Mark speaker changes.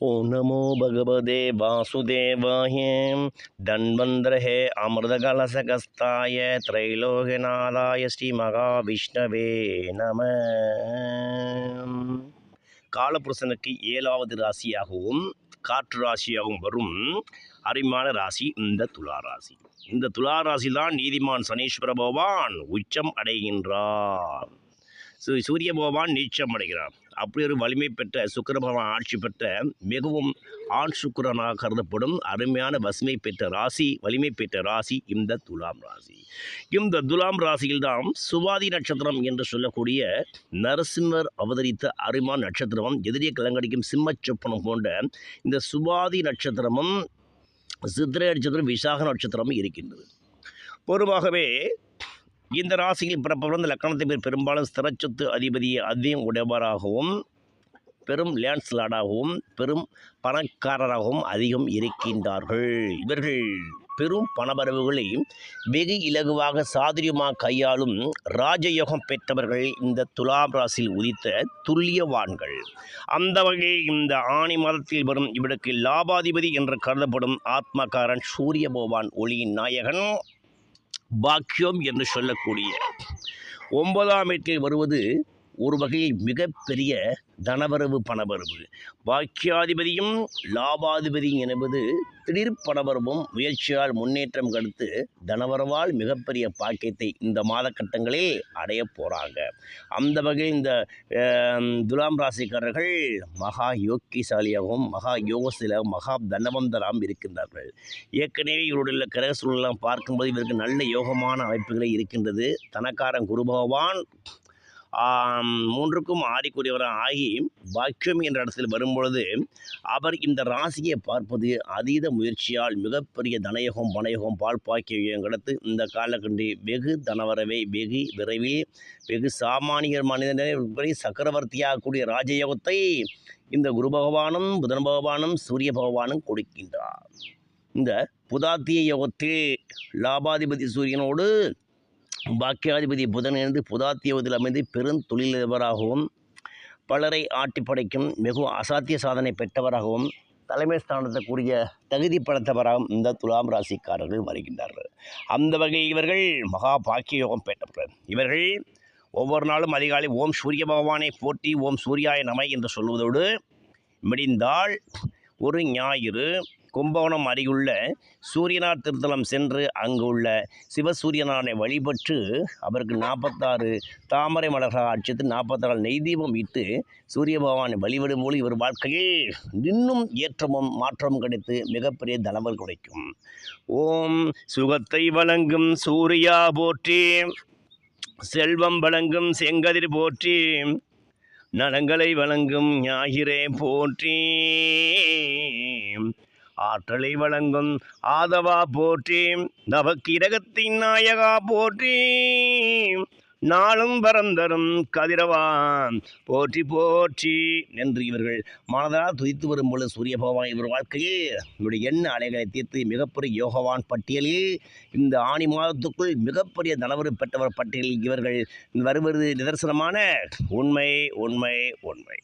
Speaker 1: ஓம் நமோ பகவதே வாசுதேவாய தன்வந்திரஹே அமிர்தகலசகஸ்தாய திரைலோகநாதாய ஸ்ரீ மகாவிஷ்ணவே நம காலபுருஷனுக்கு ஏழாவது ராசியாகவும் காற்று ராசியாகவும் வரும் அரிமான ராசி இந்த துலா ராசி. இந்த துலா ராசி தான் நீதிமான் சனீஸ்வர பகவான் உச்சம் அடைகின்றார். சூரிய பகவான் நீச்சம் அடைகிறான் அப்படி ஒரு வலிமை பெற்ற சுக்கர பகவான் ஆட்சி பெற்ற மிகவும் ஆண் சுக்கரனாக கருதப்படும் அருமையான வசுமை பெற்ற ராசி வலிமை பெற்ற ராசி இந்த துலாம் ராசி. இந்த துலாம் ராசியில்தான் சுவாதி நட்சத்திரம் என்று சொல்லக்கூடிய நரசிம்மர் அவதரித்த அருமான் நட்சத்திரமும் எதிரிய கலங்கடிக்கும் சிம்மச் சொப்பனம் போன்ற இந்த சுவாதி நட்சத்திரமும் சித்திரை நட்சத்திரம் விசாக நட்சத்திரமும் இருக்கின்றது. பொதுவாகவே இந்த ராசியில் பிறப்பவர் இந்த லக்கணத்தை பேர் பெரும்பாலும் ஸ்திரச்சொத்து அதிபதியை அதிகம் உடையவராகவும் பெரும் லேண்ட்ஸ்லாடாகவும் பெரும் பணக்காரராகவும் அதிகம் இருக்கின்றார்கள். இவர்கள் பெரும் பணவரவுகளை வெகு இலகுவாக சாதுரியமாக கையாளும் ராஜயோகம் பெற்றவர்கள் இந்த துலாம் ராசியில் உதித்த துல்லியவான்கள். அந்த வகையில் இந்த ஆணி மாதத்தில் வரும் இவருக்கு லாபாதிபதி என்று கருதப்படும் ஆத்மகாரன் சூரிய பகவான் ஒளியின் நாயகன் பாக்கியம் என்று சொல்லக்கூடிய ஒன்பதாம் இடத்தில் வருவது ஒரு வகையை மிகப்பெரிய தனவரவு பணவரவு. பாக்கியாதிபதியும் லாபாதிபதியும் என்பது திடீர் பணவரவும் முயற்சியால் முன்னேற்றம் கடுத்து தனவரவால் மிகப்பெரிய பாக்கியத்தை இந்த மாதக்கட்டங்களில் அடைய போகிறாங்க அந்த வகையில் இந்த துலாம் ராசிக்காரர்கள் மகா யோக்கிசாலியாகவும் மகா யோகசிலாகவும் மகா தனவந்தராகவும் இருக்கின்றார்கள். ஏற்கனவே இவருடைய கிரக சூழலாம் பார்க்கும்போது இவருக்கு நல்ல யோகமான அமைப்புகளே இருக்கின்றது. தனக்காரன் குரு பகவான் மூன்றுக்கும் ஆறிக்குரியவராக ஆகி பாக்கியம் என்ற இடத்தில் வரும்பொழுது அவர் இந்த ராசியை பார்ப்பது அதீத முயற்சியால் மிகப்பெரிய தனயோகம் பணயோகம் பால் பாக்கியம் இந்த காலக்கண்டி வெகு தனவரவை வெகு விரைவில் வெகு சாமானியர் மனிதனே வரை சக்கரவர்த்தியாகக்கூடிய ராஜயோகத்தை இந்த குரு பகவானும் புதன் பகவானும் சூரிய பகவானும் கொடுக்கின்றார். இந்த புதாத்திய யோகத்தில் லாபாதிபதி சூரியனோடு பாக்கியாதிபதி புதனிலிருந்து புதாத்தியவதில் அமைந்து பெருந்தொழிலதிபராகவும் பலரை ஆட்டி படைக்கும் மிகவும் அசாத்திய சாதனை பெற்றவராகவும் தலைமை ஸ்தானத்தை கூடிய தகுதி படைத்தவராகவும் இந்த துலாம் ராசிக்காரர்கள் வருகின்றார்கள். அந்த வகையில் இவர்கள் மகா பாக்கிய யோகம் பெற்றவர்கள். இவர்கள் ஒவ்வொரு நாளும் அதிகாலை ஓம் சூரிய பகவானை போற்றி ஓம் சூர்யாய நமை என்று சொல்வதோடு முடிந்தால் ஒரு ஞாயிறு கும்பகோணம் அருகுள்ள சூரியனார் திருத்தலம் சென்று அங்குள்ள சிவசூரியனாரை வழிபட்டு அவருக்கு நாற்பத்தாறு தாமரை மலர்கள் அடித்து நாற்பத்தாறு நெய் தீபம் இட்டு சூரிய பகவானை வழிபடும் போது இவர் வாழ்க்கையில் இன்னும் ஏற்றமும் மாற்றமும் கிடைத்து மிகப்பெரிய தலைவர் கிடைக்கும் ஓம் சுகத்தை வழங்கும் சூர்யா போற்றி செல்வம் வழங்கும் செங்கதிர் போற்றி நலங்களை வழங்கும் ஞாயிறே போற்றி. ஆற்றலை வழங்கும் ஆதவா போற்றி நவக்கிரகத்தின் நாயகா போற்றி. நாளும் பரந்தரும் கதிரவான் போற்றி போற்றி என்று இவர்கள் மனதால் துதித்து வரும்பொழுது சூரிய பகவான் இவர் வாழ்க்கையில் இவருடைய எண்ண அலைகளை தீர்த்து மிகப்பெரிய யோகவான் பட்டியலில் இந்த ஆணி மாதத்துக்குள் மிகப்பெரிய தனவரு பெற்றவர் பட்டியலில் இவர்கள் வருவது நிதர்சனமான உண்மை உண்மை உண்மை.